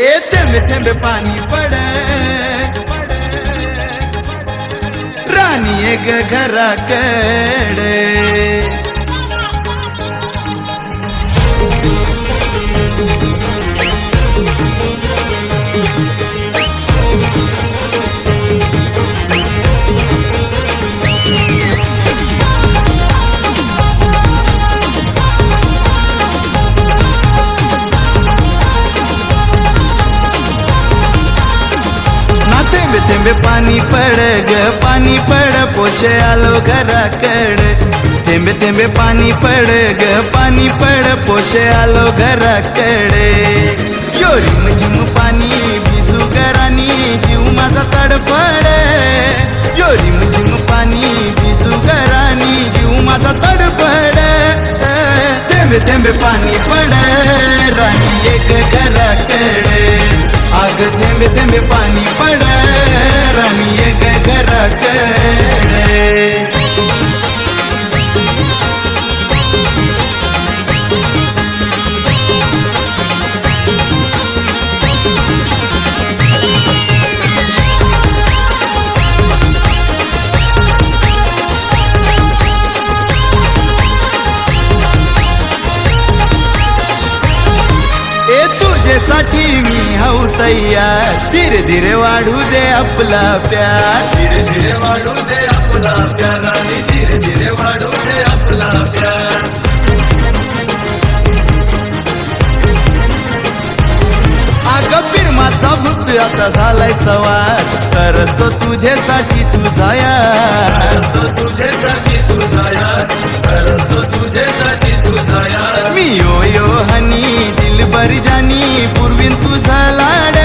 ए थेंबे थेंबे पाणी पड राणी एक घराकडे थेंबे पाणी पड ग पाणी पड पोशे आलो घराकडे थेंबे थेंबे पाणी पड ग पाणी पड पोशे आलो घराकडे यो रिम झिम पाणी भिजू घरानी, जीव माझा तडपड यो रिम झिम पाणी भिजू घरानी, जीव माझा तडपड थेंबे थेंबे पाणी पड राणी एक घराकडे आग थेंबे थेंबे पाणी पड तुझ्यासाठी मी हाऊ तयार. धीरे धीरे वाढू दे आपला प्यार. धीरे धीरे वाढू दे आपला प्यार आणि धीरे धीरे वाढू दे आपला प्यार. अग फिरमाचा भूत आता झालाय सवार. तरच तो तुझ्यासाठी तुझा यार. तो तुझ्यासाठी तुझा यार. खरंच तो तुझ्यासाठी तुझा यार. मी यो यो हनी जानी, पूर्वीन तुझा लाड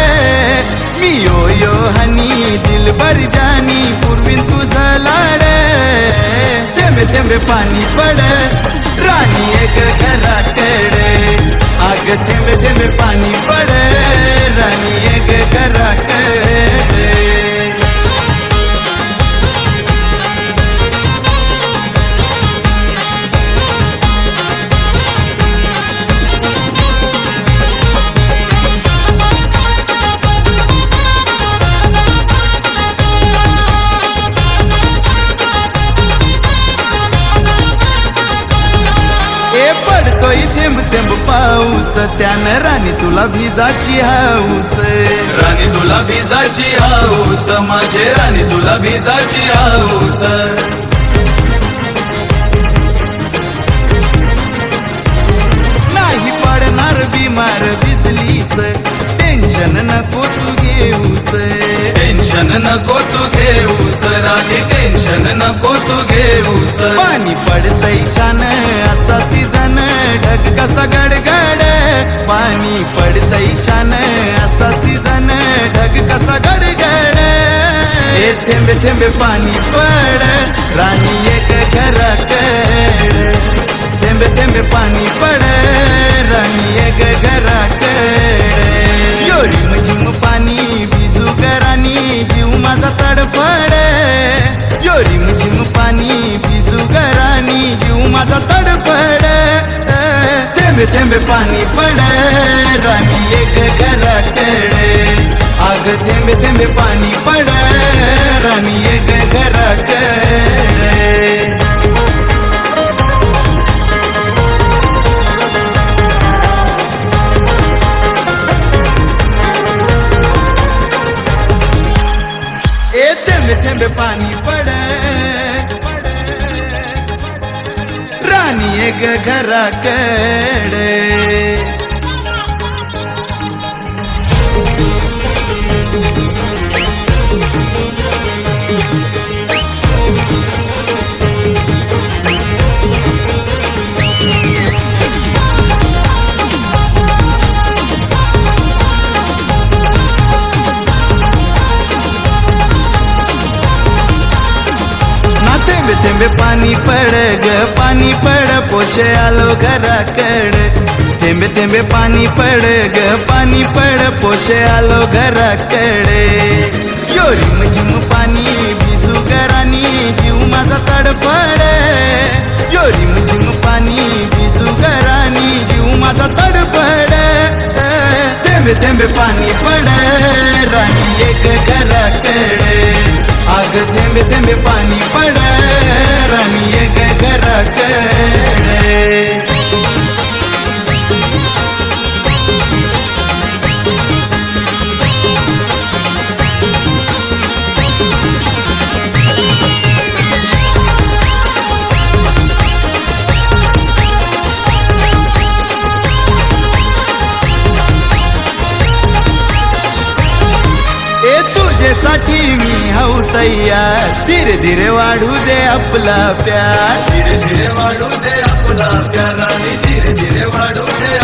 मी यो यो हनी, दिल बर जानी, पूर्वीन तुझा लाड थेंबे थेंबे पाणी पड, राणी एक घराकडे आग थेंबे थेंबे पाणी पड, राणी एक घराकडे पडतोय थेंब थेंब पाऊस. त्यानं राणी तुला भिजाची हाऊस. राणी तुला भिजाची हाऊस. माझे राणी तुला भिजाची हाऊस. नाही पडणार बिमार भिजलीस टेन्शन नको तू घेऊस. टेन्शन नको तू घेऊस. राणी टेन्शन नको तू घेऊस. पाणी पडतय छान ढग कसा गडगड पाणी पडतय छान सीझन ढग कसा गडगड ए थेंबे थेंबे पड राणी एक घराकड थेंबे थेंबे पाणी पड राणी एक घराकड यो झिम जीव यो रिम झिम पाणी घरानी जीव माझा तडपड थेंबे थेंबे पाणी पड राणी एक घराकडे आग थेंबे थेंबे पाणी पड राणी एक घराकडे ए थेंबे थेंबे पाणी पड राणी एक घराकडे. थेंबे पाणी पड ग पाणी पड पोशे आलो घराकड थेंबे थेंबे पाणी पड ग पाणी पड पोशे आलो घराकडे यो रिम झिम पाणी भिजू घरानी, जीव माझा तडपड यो रिम झिम पाणी भिजू घरानी, जीव माझा तडपड थेंबे थेंबे पाणी पड राणी एक घराकडे आग थेंबे थेंबे पाणी पड राणी एक घराकडे. ए तुझ्यासाठी मी हव तयार. धीरे धीरे वाढू दे आपला प्यार. धीरे धीरे वाढू दे आपला प्यार आणि धीरे धीरे वाढू दे